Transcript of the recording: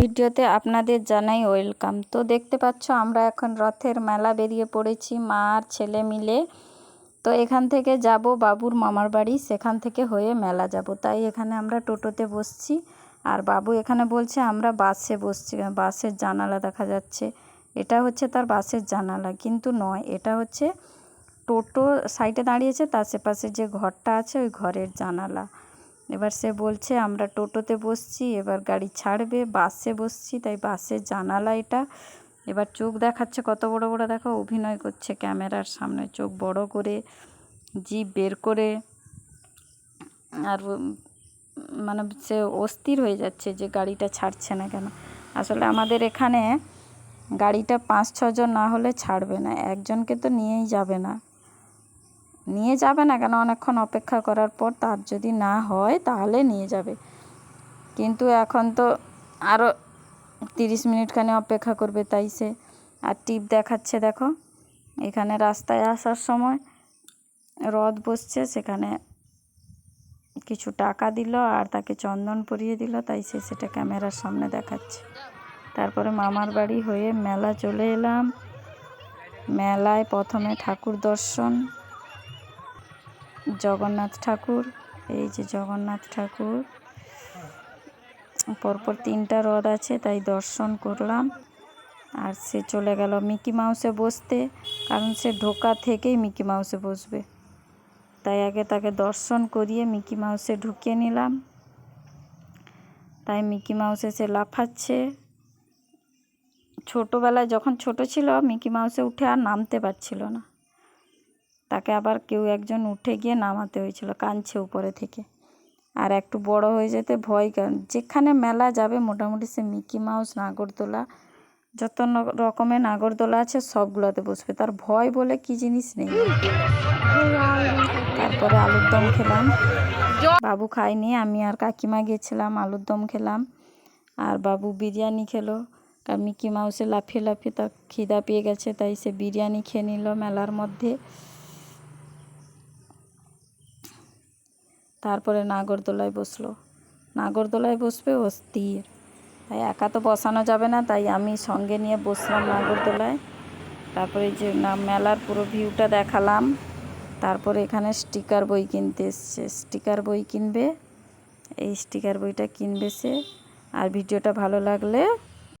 ভিডিওতে আপনাদের জানাই ওয়েলকাম তো দেখতে পাচ্ছ, আমরা এখন রথের মেলা বেরিয়ে পড়েছি, মা আর ছেলে মিলে। তো এখান থেকে যাব বাবুর মামার বাড়ি, সেখান থেকে হয়ে মেলা যাব। তাই এখানে আমরা টোটোতে বসছি, আর বাবু এখানে বলছে, আমরা বাসে বসছি, বাসের জানালা দেখা যাচ্ছে। এটা হচ্ছে তার বাসের জানালা, কিন্তু নয়, এটা হচ্ছে টোটো সাইডে দাঁড়িয়েছে, তার আশেপাশে যে ঘরটা আছে, ওই ঘরের জানালা। এবার সে বলছে, আমরা টোটোতে বসছি, এবার গাড়ি ছাড়বে, বাসে বসছি, তাই বাসের জানালা এটা। এবার চোখ দেখাচ্ছে কত বড় বড়, দেখো, অভিনয় করছে ক্যামেরার সামনে, চোখ বড় করে, জিভ বের করে, আর মানে সে অস্থির হয়ে যাচ্ছে যে গাড়িটা ছাড়ছে না কেন। আসলে আমাদের এখানে গাড়িটা পাঁচ, ছজন না হলে ছাড়বে না, একজনকে তো নিয়েই যাবে না। নিয়ে যাবে না কেন? অনেকক্ষণ অপেক্ষা করার পর তার যদি না হয় তাহলে নিয়ে যাবে। কিন্তু এখন তো আরও তিরিশ মিনিটখানে অপেক্ষা করবে তাই সে। আর টিপ দেখাচ্ছে দেখো, এখানে রাস্তায় আসার সময় রথ বসছে, সেখানে কিছু টাকা দিল আর তাকে চন্দন পরিয়ে দিল, তাই সে সেটা ক্যামেরার সামনে দেখাচ্ছে। তারপরে মামার বাড়ি হয়ে মেলা চলে এলাম। মেলায় প্রথমে ঠাকুর দর্শন জগন্নাথ ঠাকুর, এই যে জগন্নাথ ঠাকুর। পরপর তিনটা রথ আছে, তাই দর্শন করলাম। আর সে চলে গেল মিকি মাউসে বসতে, কারণ সে ঢোকা থেকেই মিকি মাউসে বসবে। তাই আগে তাকে দর্শন করিয়ে মিকি মাউসে ঢুকিয়ে নিলাম। তাই মিকি মাউসে সে লাফাচ্ছে। ছোটোবেলায় যখন ছোট ছিল, মিকি মাউসে উঠে আর নামতে পারছিল না। তাকে আবার কেউ একজন উঠে গিয়ে নামাতে হয়েছিল কাঁদছে উপরে থেকে। আর একটু বড় হয়ে যেতে ভয় যেখানে মেলা যাবে মোটামুটি সে মিকি মাউস, নাগরদোলা, যত রকমের নাগরদোলা আছে সবগুলোতে বসবে। তার ভয় বলে কি জিনিস নেই। তারপরে আলুর দম খেলাম। বাবু খায়নি, আমি আর কাকিমা গেছিলাম, আলুর দম খেলাম। আর বাবু বিরিয়ানি খেলো। কারণ মিকি মাউসে লাফিয়ে লাফিয়ে তার খিদা পেয়ে গেছে, তাই সে বিরিয়ানি খেয়ে নিল মেলার মধ্যে। তারপরে নাগরদোলায় বসল। নাগরদোলায় বসবে অস্থির তাই একা তো বসানো যাবে না, তাই আমি সঙ্গে নিয়ে বসলাম নাগরদোলায়। তারপরে যে না, মেলার পুরো ভিউটা দেখালাম। তারপরে এখানে স্টিকার বই কিনতে এসছে। স্টিকার বই কিনবে? এই স্টিকার বইটা কিনবে সে। আর ভিডিওটা ভালো লাগলে